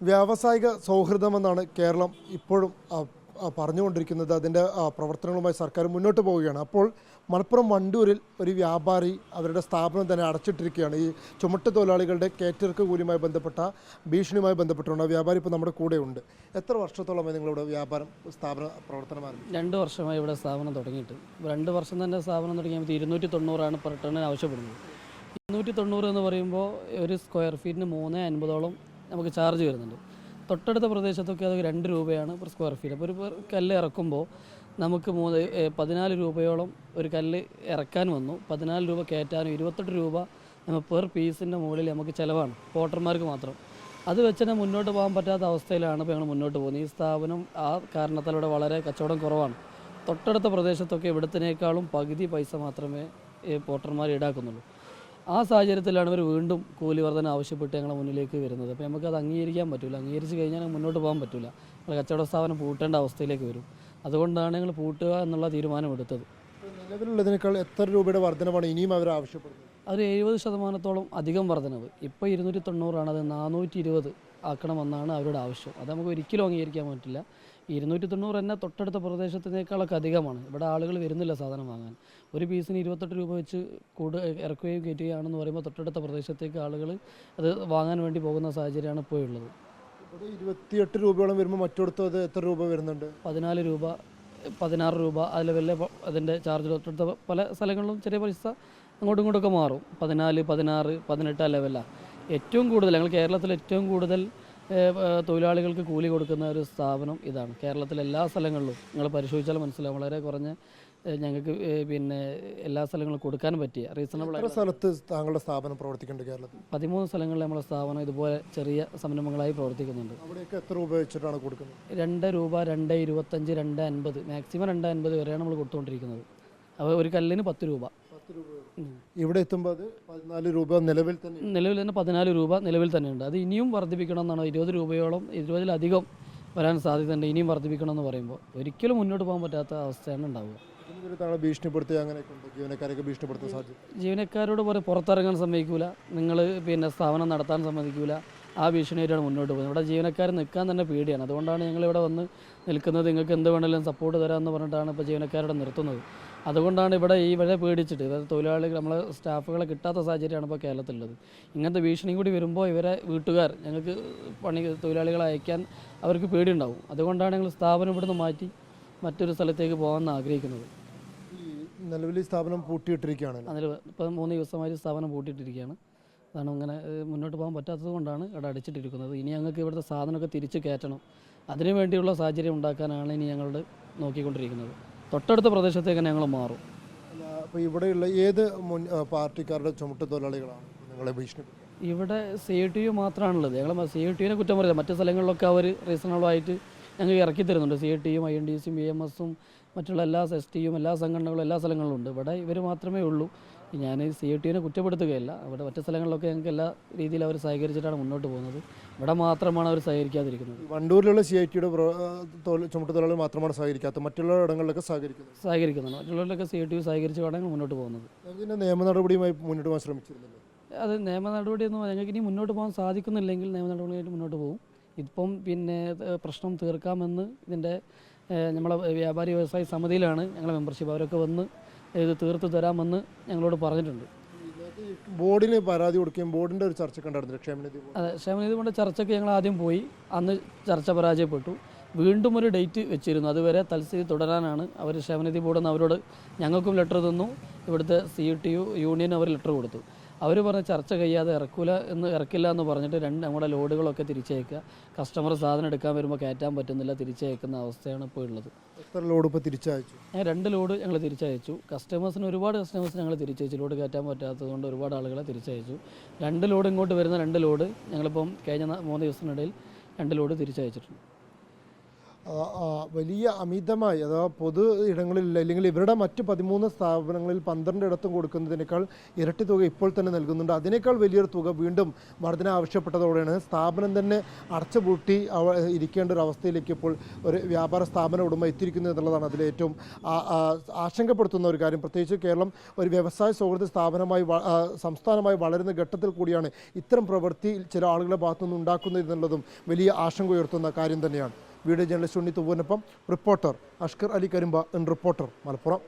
വ്യാവസായിക സൗഹൃദമെന്നാണ് കേരളം ഇപ്പോഴും പറഞ്ഞുകൊണ്ടിരിക്കുന്നത്. അതിന്റെ പ്രവർത്തനങ്ങളുമായി സർക്കാർ മുന്നോട്ട് പോവുകയാണ്. അപ്പോൾ മലപ്പുറം വണ്ടൂരിൽ ഒരു വ്യാപാരി അവരുടെ സ്ഥാപനം തന്നെ അടച്ചിട്ടിരിക്കുകയാണ്. ഈ ചുമട്ട് തൊഴിലാളികളുടെ കേറ്റിറക്ക് കൂലിയുമായി ബന്ധപ്പെട്ട ഭീഷണിയുമായി ബന്ധപ്പെട്ടുകൊണ്ട് വ്യാപാരി ഇപ്പോൾ നമ്മുടെ കൂടെ ഉണ്ട് എത്ര വർഷത്തോളമായി നിങ്ങളിവിടെ വ്യാപാരം സ്ഥാപന പ്രവർത്തനം ആരംഭിച്ചു? രണ്ട് വർഷമായി ഇവിടെ സ്ഥാപനം തുടങ്ങിയിട്ട്. രണ്ട് വർഷം തന്നെ സ്ഥാപനം തുടങ്ങിയപ്പോൾ ഇരുന്നൂറ്റി തൊണ്ണൂറാണ് പെർ ടണ്ണിന് ആവശ്യപ്പെടുന്നത്. ഇരുന്നൂറ്റി തൊണ്ണൂറ് എന്ന് പറയുമ്പോൾ ഒരു സ്ക്വയർ ഫീറ്റിന് മൂന്ന് അൻപതോളം നമുക്ക് ചാർജ് വരുന്നുണ്ട്. തൊട്ടടുത്ത പ്രദേശത്തൊക്കെ അത് രണ്ട് രൂപയാണ് പെർ സ്ക്വയർ ഫീറ്റ് അപ്പോൾ ഒരു കല്ല് ഇറക്കുമ്പോൾ നമുക്ക് മൂന്ന് പതിനാല് രൂപയോളം ഒരു കല്ല് ഇറക്കാൻ വന്നു. പതിനാല് രൂപ കയറ്റാനും ഇരുപത്തെട്ട് രൂപ നമ്മൾ പെർ പീസിന്റെ മുകളിൽ നമുക്ക് ചിലവാണ് പോട്ടർമാർക്ക് മാത്രം. അത് വെച്ച് തന്നെ മുന്നോട്ട് പോകാൻ പറ്റാത്ത അവസ്ഥയിലാണ് ഇപ്പോൾ ഞങ്ങൾ മുന്നോട്ട് പോകുന്നത്. ഈ സ്ഥാപനം ആ കാരണത്താലൂടെ വളരെ കച്ചവടം കുറവാണ്. തൊട്ടടുത്ത പ്രദേശത്തൊക്കെ ഇവിടത്തിനേക്കാളും പകുതി പൈസ മാത്രമേ ഈ പോട്ടർമാർ ഈടാക്കുന്നുള്ളൂ. ആ സാഹചര്യത്തിലാണ് ഇവർ വീണ്ടും കൂലി വർധന ആവശ്യപ്പെട്ട് ഞങ്ങളുടെ മുന്നിലേക്ക് വരുന്നത്. അപ്പോൾ നമുക്കത് അംഗീകരിക്കാൻ പറ്റില്ല അംഗീകരിച്ച് കഴിഞ്ഞാൽ മുന്നോട്ട് പോകാൻ പറ്റില്ല നമ്മൾ കച്ചവട സ്ഥാപനം പൂട്ടേണ്ട അവസ്ഥയിലേക്ക് വരും. അതുകൊണ്ടാണ് ഞങ്ങൾ പൂട്ടുക എന്നുള്ള തീരുമാനം തീരുമാനമെടുത്തത് നിലവിലുള്ളതിനേക്കാൾ എത്ര രൂപയുടെ വർധനമാണ് ഇനിയും അവർ ആവശ്യപ്പെടുന്നത്? അതൊരു എഴുപത് ശതമാനത്തോളം അധികം വർധനവ്. ഇപ്പോൾ ഇരുന്നൂറ്റി തൊണ്ണൂറാണ് അത് നാനൂറ്റി ഇരുപത് ആക്കണമെന്നാണ് അവരുടെ ആവശ്യം. അത് നമുക്ക് ഒരിക്കലും അംഗീകരിക്കാൻ പറ്റില്ല. ഇരുന്നൂറ്റി തൊണ്ണൂറ് തന്നെ തൊട്ടടുത്ത പ്രദേശത്തിനേക്കാളൊക്കെ അധികമാണ്. ഇവിടെ ആളുകൾ വരുന്നില്ല സാധനം വാങ്ങാൻ. ഒരു പീസിന് ഇരുപത്തെട്ട് രൂപ വെച്ച് കൂട് ഇറക്കുകയും കയറ്റുകയാണെന്ന് പറയുമ്പോൾ തൊട്ടടുത്ത പ്രദേശത്തേക്ക് ആളുകൾ അത് വാങ്ങാൻ വേണ്ടി പോകുന്ന സാഹചര്യമാണ് ഇപ്പോൾ ഉള്ളത്. ഇരുപത്തിയെട്ട് രൂപയോളം വരുമ്പോൾ മറ്റടുത്ത് അത് എത്ര രൂപ വരുന്നുണ്ട്? പതിനാല് രൂപ പതിനാറ് രൂപ അതിൽ വലിയ അതിന്റെ ചാർജ് തൊട്ടടുത്ത പല സ്ഥലങ്ങളിലും ചെറിയ പൈസ അങ്ങോട്ടും ഇങ്ങോട്ടൊക്കെ മാറും. പതിനാല് പതിനാറ് പതിനെട്ട് ലെവലാണ് ഏറ്റവും കൂടുതൽ ഞങ്ങൾ കേരളത്തിൽ ഏറ്റവും കൂടുതൽ തൊഴിലാളികൾക്ക് കൂലി കൊടുക്കുന്ന ഒരു സ്ഥാപനം ഇതാണ്. കേരളത്തിലെ എല്ലാ സ്ഥലങ്ങളിലും നിങ്ങൾ പരിശോധിച്ചാൽ മനസ്സിലാവും. വളരെ കുറഞ്ഞ ഞങ്ങൾക്ക് പിന്നെ എല്ലാ സ്ഥലങ്ങളും കൊടുക്കാൻ പറ്റിയ റീസണബിൾ സ്ഥലത്ത് താങ്കളുടെ സ്ഥാപനം പ്രവർത്തിക്കുന്നുണ്ട് കേരളത്തിൽ? പതിമൂന്ന് സ്ഥലങ്ങളിൽ നമ്മുടെ സ്ഥാപനം ഇതുപോലെ ചെറിയ സംരംഭങ്ങളായി പ്രവർത്തിക്കുന്നുണ്ട്. അവിടെയൊക്കെ എത്ര രൂപ വെച്ചിട്ടാണ് കൊടുക്കുന്നത്? രണ്ട് രൂപ രണ്ട് ഇരുപത്തഞ്ച് രണ്ട് അൻപത് മാക്സിമം രണ്ട് അൻപത് വരെയാണ് നമ്മൾ കൊടുത്തുകൊണ്ടിരിക്കുന്നത്. അപ്പോൾ ഒരു കല്ലിന് പത്ത് രൂപ. ഇവിടെ എത്തുമ്പോൾ അത് പതിനാല് രൂപ നിലവിൽ തന്നെ നിലവിൽ തന്നെ പതിനാല് രൂപ നിലവിൽ തന്നെയുണ്ട് അത് ഇനിയും വർദ്ധിപ്പിക്കണം എന്നാണ് ഇരുപത് രൂപയോളം ഇരുപതിലധികം വരാൻ സാധ്യതയുണ്ട് ഇനിയും വർദ്ധിപ്പിക്കണം എന്ന് പറയുമ്പോൾ. ഒരിക്കലും മുന്നോട്ട് പോകാൻ പറ്റാത്ത അവസ്ഥയാണ് ഉണ്ടാവുക. ഭീഷണിപ്പെടുത്തുക അങ്ങനെയൊക്കെ ഭീഷണിപ്പെടുത്താൻ സാധ്യത? ജീവനക്കാരോട് പറയും പുറത്തിറങ്ങാൻ സമ്മതിക്കൂല. നിങ്ങൾ പിന്നെ സ്ഥാപനം നടത്താൻ സമ്മതിക്കൂല. ആ ഭീഷണിയായിട്ടാണ് മുന്നോട്ട് പോകുന്നത്. ഇവിടെ ജീവനക്കാർ നിൽക്കാൻ തന്നെ പേടിയാണ്. അതുകൊണ്ടാണ് ഞങ്ങൾ ഇവിടെ വന്ന് നിൽക്കുന്നത്. നിങ്ങൾക്ക് എന്ത് വേണമെങ്കിലും സപ്പോർട്ട് തരാമെന്ന് പറഞ്ഞിട്ടാണ് ഇപ്പോൾ ജീവനക്കാരുടെ നിർത്തുന്നത്. അതുകൊണ്ടാണ് ഇവിടെ ഈ വഴി പേടിച്ചിട്ട് അതായത് തൊഴിലാളികൾ നമ്മളെ സ്റ്റാഫുകളെ കിട്ടാത്ത സാഹചര്യമാണ് ഇപ്പോൾ കേരളത്തിലുള്ളത്. ഇങ്ങനത്തെ ഭീഷണി കൂടി വരുമ്പോൾ ഇവരെ വീട്ടുകാർ ഞങ്ങൾക്ക് പണി തൊഴിലാളികളെ അയക്കാൻ അവർക്ക് പേടിയുണ്ടാവും. അതുകൊണ്ടാണ് ഞങ്ങൾ സ്ഥാപനം ഇവിടുന്ന് മാറ്റി മറ്റൊരു സ്ഥലത്തേക്ക് പോകാമെന്ന് ആഗ്രഹിക്കുന്നത്. നിലവിൽ സ്ഥാപനം പൂട്ടിയിട്ടിരിക്കുകയാണ് അതിൽ ഇപ്പം മൂന്ന് ദിവസമായി സ്ഥാപനം പൂട്ടിയിട്ടിരിക്കുകയാണ്. അതാണ് ഇങ്ങനെ മുന്നോട്ട് പോകാൻ പറ്റാത്തത് കൊണ്ടാണ് ഇവിടെ അടിച്ചിട്ടിരിക്കുന്നത്. ഇനി ഞങ്ങൾക്ക് ഇവിടുത്തെ സാധനമൊക്കെ തിരിച്ച് കയറ്റണം. അതിനു വേണ്ടിയുള്ള സാഹചര്യം ഉണ്ടാക്കാനാണ് ഇനി ഞങ്ങൾ നോക്കിക്കൊണ്ടിരിക്കുന്നത്. തൊട്ടടുത്ത പ്രദേശത്തേക്ക് ഞങ്ങൾ മാറും. അപ്പോൾ ഇവിടെയുള്ള ഏത് മുൻ പാർട്ടിക്കാരുടെ ചുമട്ട് തൊഴിലാളികളാണ് നിങ്ങളെ ഭീഷണിപ്പെടുത്തുന്നത്? ഇവിടെ സി ഐ ടി യു മാത്രമാണുള്ളത് ഞങ്ങൾ സി ഐ ടി യുവിനെ കുറ്റം പറയുന്നത് മറ്റു സ്ഥലങ്ങളിലൊക്കെ അവർ റീസണബിളായിട്ട് ഞങ്ങൾ ഇറക്കി തരുന്നുണ്ട്. സി ഐ ടിയും ഐ എൻ ഡി സിയും ബി എം എസും മറ്റുള്ള എല്ലാ എസ് ടിയും എല്ലാ സംഘടനകളും എല്ലാ സ്ഥലങ്ങളിലും ഉണ്ട്. ഇവിടെ ഇവർ മാത്രമേ ഉള്ളൂ. ഞാൻ സി ഒ ടിനെ കുറ്റപ്പെടുത്തുകയല്ല. അവിടെ മറ്റു സ്ഥലങ്ങളിലൊക്കെ ഞങ്ങൾക്ക് എല്ലാ രീതിയിൽ അവർ സഹകരിച്ചിട്ടാണ് മുന്നോട്ട് പോകുന്നത്. ഇവിടെ മാത്രമാണ് അവർ സഹകരിക്കാതിരിക്കുന്നത്. വണ്ടൂരിലുള്ള സി ഐ ടിയുടെ ചുമട്ടുതൊഴിലാളികൾ മാത്രമാണ് സഹകരിക്കാത്തത് മറ്റുള്ള ഇടങ്ങളിലൊക്കെ സഹകരിക്കുന്നത് സഹകരിക്കുന്നുണ്ട്. മറ്റുള്ളവരിലൊക്കെ സി ഐ ടി സഹകരിച്ച് വേണമെങ്കിൽ മുന്നോട്ട് പോകുന്നത്. നിയമ നടപടിയുമായി മുന്നോട്ട് പോകാൻ ശ്രമിച്ചിരുന്നില്ല? അത് നിയമ നടപടിയൊന്നും ഞങ്ങൾക്ക് ഇനി മുന്നോട്ട് പോകാൻ സാധിക്കുന്നില്ലെങ്കിൽ നിയമ നടപടിയായിട്ട് മുന്നോട്ട് പോകും. ഇപ്പം പിന്നെ പ്രശ്നം തീർക്കാമെന്ന് ഇതിന്റെ നമ്മളെ വ്യാപാരി വ്യവസായ സമിതിയിലാണ് ഞങ്ങളുടെ മെമ്പർഷിപ്പ് അവരൊക്കെ വന്ന് ഇത് തീർത്തു തരാമെന്ന് ഞങ്ങളോട് പറഞ്ഞിട്ടുണ്ട്. ബോർഡിന് പരാതി കൊടുക്കുകയും ബോർഡിന്റെ ഒരു ചർച്ച കണ്ടായിരുന്നു ക്ഷേമനിധി അതെ ക്ഷേമനിധി കൊണ്ട് ചർച്ചയ്ക്ക് ഞങ്ങൾ ആദ്യം പോയി. അന്ന് ചർച്ച പരാജയപ്പെട്ടു. വീണ്ടും ഒരു ഡേറ്റ് വെച്ചിരുന്നു. അതുവരെ തൽസ്ഥിതി തുടരാനാണ് അവർ ക്ഷേമനിധി ബോർഡ് നിന്ന് അവരോട് ഞങ്ങൾക്കും ലെറ്റർ തന്നു. ഇവിടുത്തെ സി ടി യു യൂണിയൻ അവർ ലെറ്റർ കൊടുത്തു. അവർ പറഞ്ഞ ചർച്ച കഴിയാതെ ഇറക്കൂല എന്ന് ഇറക്കില്ല എന്ന് പറഞ്ഞിട്ട് രണ്ട് നമ്മുടെ ലോഡുകളൊക്കെ തിരിച്ചയക്കുക. കസ്റ്റമർ സാധനം എടുക്കാൻ വരുമ്പോൾ കയറ്റാൻ പറ്റുന്നില്ല തിരിച്ചയക്കുന്ന അവസ്ഥയാണ് ഇപ്പോൾ ഉള്ളത്. എത്ര ലോഡ് ഇപ്പോൾ തിരിച്ചയച്ചു? ഞാൻ രണ്ട് ലോഡ് ഞങ്ങൾ തിരിച്ചയച്ചു. കസ്റ്റമേഴ്സിന് ഒരുപാട് കസ്റ്റമേഴ്സിന് ഞങ്ങൾ തിരിച്ചയച്ചു. ലോഡ് കയറ്റാൻ പറ്റാത്തതുകൊണ്ട് ഒരുപാട് ആളുകളെ തിരിച്ചയച്ചു. രണ്ട് ലോഡ് ഇങ്ങോട്ട് വരുന്ന രണ്ട് ലോഡ് ഞങ്ങളിപ്പം കഴിഞ്ഞ മൂന്ന് ദിവസത്തിനിടയിൽ രണ്ട് ലോഡ് തിരിച്ചയച്ചിട്ടുണ്ട്. വലിയ അമിതമായി അഥവാ പൊതു ഇടങ്ങളിൽ അല്ലെങ്കിൽ ഇവരുടെ മറ്റ് പതിമൂന്ന് സ്ഥാപനങ്ങളിൽ പന്ത്രണ്ട് ഇടത്തും കൊടുക്കുന്നതിനേക്കാൾ ഇരട്ടി തുക ഇപ്പോൾ തന്നെ നൽകുന്നുണ്ട്. അതിനേക്കാൾ വലിയൊരു തുക വീണ്ടും വർധന ആവശ്യപ്പെട്ടതോടെയാണ് സ്ഥാപനം തന്നെ അടച്ചുപൂട്ടി ഇരിക്കേണ്ട ഒരു അവസ്ഥയിലേക്ക് ഇപ്പോൾ ഒരു വ്യാപാര സ്ഥാപന ഉടമ എത്തിയിരിക്കുന്നത് എന്നുള്ളതാണ് അതിൽ ഏറ്റവും ആശങ്കപ്പെടുത്തുന്ന ഒരു കാര്യം. പ്രത്യേകിച്ച് കേരളം ഒരു വ്യവസായ സൗഹൃദ സ്ഥാപനമായി സംസ്ഥാനമായി വളരുന്ന ഘട്ടത്തിൽ കൂടിയാണ് ഇത്തരം പ്രവൃത്തി ചില ആളുകളുടെ ഭാഗത്തുനിന്ന് ഉണ്ടാക്കുന്നത് എന്നുള്ളതും വലിയ ആശങ്ക ഉയർത്തുന്ന കാര്യം തന്നെയാണ്. Video journalist Unni reporter Ashkar Ali Karimba N reporter Malappuram.